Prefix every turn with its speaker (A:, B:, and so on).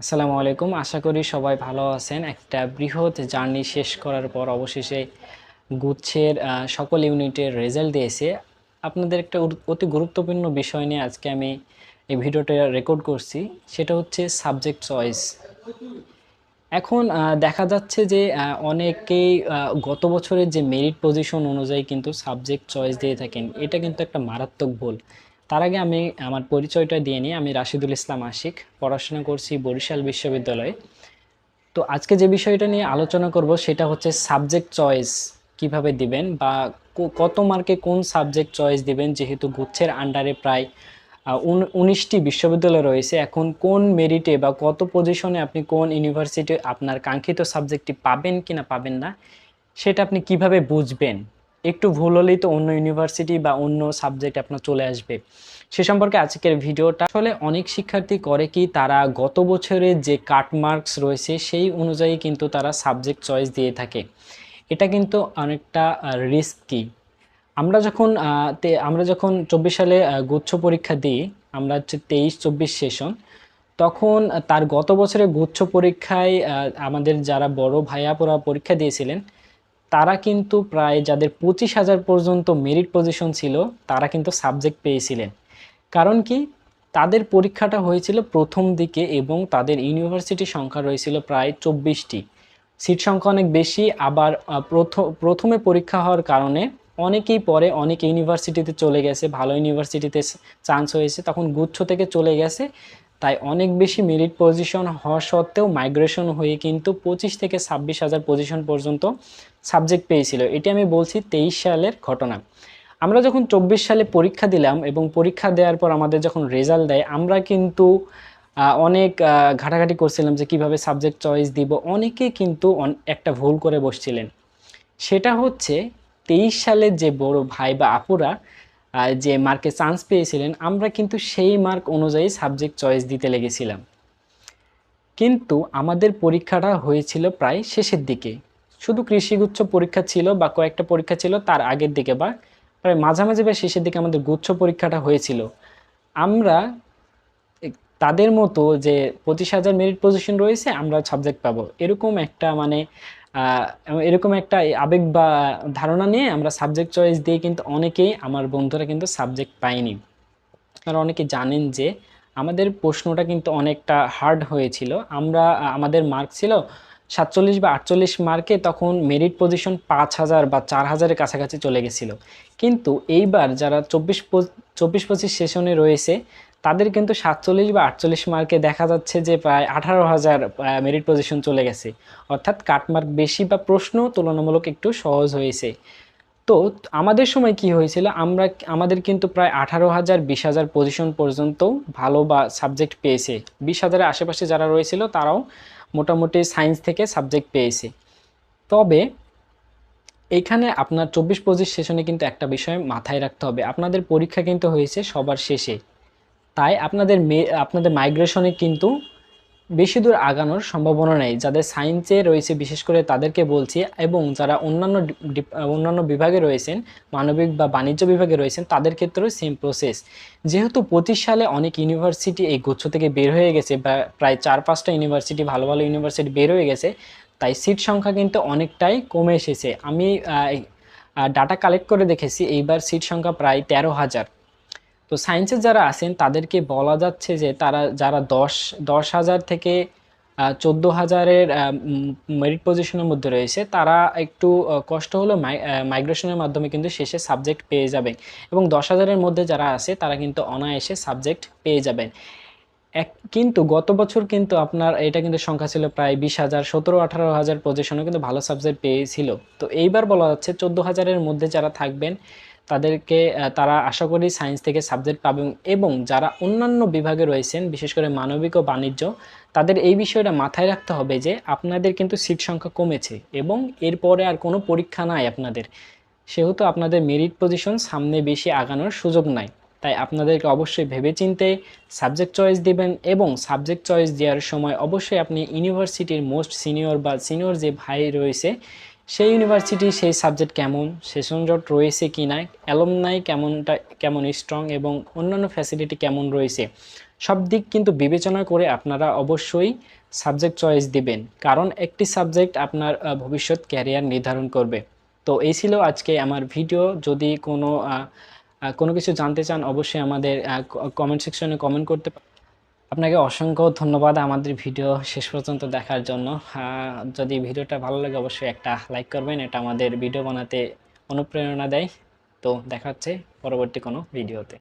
A: আসসালামু আলাইকুম। আশা করি সবাই ভালো আছেন। একটা বৃহৎ জার্নি শেষ করার পর অবশেষে গুচ্ছের সকল ইউনিটের রেজাল্ট দিয়েছে। আপনাদের একটা অতি গুরুত্বপূর্ণ বিষয় নিয়ে আজকে আমি এই ভিডিওটা রেকর্ড করছি। সেটা হচ্ছে সাবজেক্ট চয়েস। এখন দেখা যাচ্ছে যে অনেকেই গত বছরের যে মেরিট পজিশন অনুযায়ী কিন্তু সাবজেক্ট চয়েস দিয়ে থাকেন, এটা কিন্তু একটা মারাত্মক ভুল। তার আগে আমি আমার পরিচয়টা দিয়ে নিই। আমি রাশিদুল ইসলাম আশিক, পড়াশোনা করছি বরিশাল বিশ্ববিদ্যালয়ে। তো আজকে যে বিষয়টা নিয়ে আলোচনা করব সেটা হচ্ছে সাবজেক্ট চয়েস কীভাবে দিবেন বা কত মার্কে কোন সাবজেক্ট চয়েস দিবেন? যেহেতু গুচ্ছের আন্ডারে প্রায় উনিশটি বিশ্ববিদ্যালয় রয়েছে। এখন কোন মেরিটে বা কত পজিশনে আপনি কোন ইউনিভার্সিটি আপনার কাঙ্ক্ষিত সাবজেক্টটি পাবেন কি না পাবেন না, সেটা আপনি কীভাবে বুঝবেন? একটু ভুল হলেই তো অন্য ইউনিভার্সিটি বা অন্য সাবজেক্ট আপনার চলে আসবে। সে সম্পর্কে আজকের ভিডিওটা আসলে অনেক শিক্ষার্থী করে কি তারা গত বছরের যে কাট মার্কস রয়েছে সেই অনুযায়ী কিন্তু তারা সাবজেক্ট চয়েস দিয়ে থাকে। এটা কিন্তু অনেকটা রিস্কি আমরা যখন আমরা যখন চব্বিশ সালে গুচ্ছ পরীক্ষা দিই, আমরা হচ্ছে তেইশ চব্বিশ সেশন তখন তার গত বছরে গুচ্ছ পরীক্ষায় আমাদের যারা বড় ভাইয়াপোরা পরীক্ষা দিয়েছিলেন তারা কিন্তু প্রায় যাদের পঁচিশ হাজার পর্যন্ত মেরিট পজিশন ছিল, তারা কিন্তু সাবজেক্ট পেয়েছিলেন। কারণ কি? তাদের পরীক্ষাটা হয়েছিল প্রথম দিকে এবং তাদের ইউনিভার্সিটি সংখ্যা রয়েছিল প্রায় চব্বিশটি। সিট সংখ্যা অনেক বেশি, আবার প্রথম প্রথমে পরীক্ষা হওয়ার কারণে অনেকেই পরে অনেক ইউনিভার্সিটিতে চলে গেছে, ভালো ইউনিভার্সিটিতে চান্স হয়েছে, তখন গুচ্ছ থেকে চলে গেছে। তাই অনেক বেশি মেরিট পজিশন হওয়া সত্ত্বেও মাইগ্রেশন হয়ে কিন্তু পঁচিশ থেকে ছাব্বিশ হাজার পজিশন পর্যন্ত সাবজেক্ট পেয়েছিল। এটি আমি বলছি তেইশ সালের ঘটনা। আমরা যখন চব্বিশ সালে পরীক্ষা দিলাম এবং পরীক্ষা দেওয়ার পর আমাদের যখন রেজাল্ট দেয়, আমরা কিন্তু অনেক ঘাটাঘাটি করছিলাম যে কীভাবে সাবজেক্ট চয়েস দিব। অনেকে কিন্তু একটা ভুল করে বসছিলেন। সেটা হচ্ছে তেইশ সালের যে বড় ভাই বা আপুরা যে মার্কে চান্স পেয়েছিলেন, আমরা কিন্তু সেই মার্ক অনুযায়ী সাবজেক্ট চয়েস দিতে লেগেছিলাম। কিন্তু আমাদের পরীক্ষাটা হয়েছিল প্রায় শেষের দিকে। শুধু কৃষিগুচ্ছ পরীক্ষা ছিল বা কয়েকটা পরীক্ষা ছিল তার আগের দিকে বা প্রায় মাঝামাঝি বা শেষের দিকে আমাদের গুচ্ছ পরীক্ষাটা হয়েছিল। আমরা তাদের মতো যে পঁচিশ হাজার মেরিট পজিশন রয়েছে, আমরা সাবজেক্ট পাবো। এরকম একটা মানে এরকম একটা আবেগ বা ধারণা নিয়ে আমরা সাবজেক্ট চয়েস দিয়ে কিন্তু অনেকেই, আমার বন্ধুরা কিন্তু সাবজেক্ট পায়নি। আপনারা অনেকে জানেন যে আমাদের প্রশ্নটা কিন্তু অনেকটা হার্ড হয়েছিল। আমরা, আমাদের মার্ক ছিল সাতচল্লিশ বা আটচল্লিশ মার্কে তখন মেরিট পজিশন পাঁচ হাজার বা চার হাজারের কাছাকাছি চলে গেছিল। কিন্তু এইবার যারা চব্বিশ চব্বিশ পঁচিশ সেশনে রয়েছে তাদের কিন্তু সাতচল্লিশ বা আটচল্লিশ মার্কে দেখা যাচ্ছে যে প্রায় আঠারো হাজার মেরিট পজিশন চলে গেছে। অর্থাৎ কাটমার্ক বেশি বা প্রশ্ন তুলনামূলক একটু সহজ হয়েছে। তো আমাদের সময় কি হয়েছিল? আমরা আমাদের কিন্তু প্রায় আঠারো হাজার, বিশ হাজার পজিশন পর্যন্ত ভালো বা সাবজেক্ট পেয়েছে। বিশ হাজারের আশেপাশে যারা রয়েছিল, তারাও মোটামুটি সায়েন্স থেকে সাবজেক্ট পেয়েছে। তবে এখানে আপনার চব্বিশ পঁচিশ সেশনে কিন্তু একটা বিষয় মাথায় রাখতে হবে। আপনাদের পরীক্ষা কিন্তু হয়েছে সবার শেষে। তাই আপনাদের আপনাদের মাইগ্রেশনে কিন্তু বেশি দূর আগানোর সম্ভাবনা নেই। যাদের সায়েন্সে রয়েছে, বিশেষ করে তাদেরকে বলছি, এবং যারা অন্যান্য অন্যান্য বিভাগে রয়েছেন, মানবিক বা বাণিজ্য বিভাগে রয়েছেন, তাদের ক্ষেত্রেও সেম প্রসেস যেহেতু পঁচিশ সালে অনেক ইউনিভার্সিটি এই গুচ্ছ থেকে বের হয়ে গেছে, বা প্রায় চার, পাঁচটা ইউনিভার্সিটি ভালো ভালো ইউনিভার্সিটি বের হয়ে গেছে, তাই সিট সংখ্যা কিন্তু অনেকটাই কমে এসেছে। আমি ডাটা কালেক্ট করে দেখেছি, এইবার সিট সংখ্যা প্রায় তেরো হাজার। তো সায়েন্সের যারা আছেন, তাদেরকে বলা যাচ্ছে যে তারা, যারা দশ দশ হাজার থেকে চোদ্দ হাজারের মেরিট পজিশনের মধ্যে রয়েছে, তারা একটু কষ্ট হলেও মাইগ্রেশনের মাধ্যমে কিন্তু শেষে সাবজেক্ট পেয়ে যাবেন। এবং দশ হাজারের মধ্যে যারা আছে, তারা কিন্তু অনায়াসে সাবজেক্ট পেয়ে যাবেন। এক, কিন্তু গত বছর কিন্তু আপনার, এটা কিন্তু সংখ্যা ছিল প্রায় বিশ হাজার, সতেরো, আঠারো হাজার পজিশনে কিন্তু ভালো সাবজেক্ট পেয়েছিল। তো এইবার বলা যাচ্ছে চোদ্দ হাজারের মধ্যে যারা থাকবেন তাদেরকে তারা আশা করি সায়েন্স থেকে সাবজেক্ট পাবেন এবং যারা অন্যান্য বিভাগে রয়েছেন, বিশেষ করে মানবিক ও বাণিজ্য, তাদের এই বিষয়টা মাথায় রাখতে হবে যে আপনাদের কিন্তু সিট সংখ্যা কমেছে এবং এরপরে আর কোনো পরীক্ষা নাই আপনাদের। সেহেতু আপনাদের মেরিট পজিশন সামনে বেশি আগানোর সুযোগ নাই। তাই আপনাদেরকে অবশ্যই ভেবেচিন্তে সাবজেক্ট চয়েস দিবেন এবং সাবজেক্ট চয়েস দেওয়ার সময় অবশ্যই আপনি ইউনিভার্সিটির মোস্ট সিনিয়র বা সিনিয়র যে ভাই রয়েছে সেই ইউনিভার্সিটি সেই সাবজেক্ট কেমন সেশন জট রয়েছে কি না অ্যালমনাই কেমনটা, কেমন স্ট্রং এবং অন্যান্য ফ্যাসিলিটি কেমন রয়েছে, সব দিক কিন্তু বিবেচনা করে আপনারা অবশ্যই সাবজেক্ট চয়েস দিবেন, কারণ একটি সাবজেক্ট আপনার ভবিষ্যৎ ক্যারিয়ার নির্ধারণ করবে। তো এই ছিল আজকে আমার ভিডিও যদি কোনো কোনো কিছু জানতে চান অবশ্যই আমাদের কমেন্ট সেকশনে কমেন্ট করতে আপনাকে অসংখ্য ধন্যবাদ আমাদের ভিডিও শেষ পর্যন্ত দেখার জন্য। যদি ভিডিওটা ভালো লাগে অবশ্যই একটা লাইক করবেন, এটা আমাদের ভিডিও বানাতে অনুপ্রেরণা দেয়। তো দেখা হচ্ছে পরবর্তী কোনো ভিডিওতে।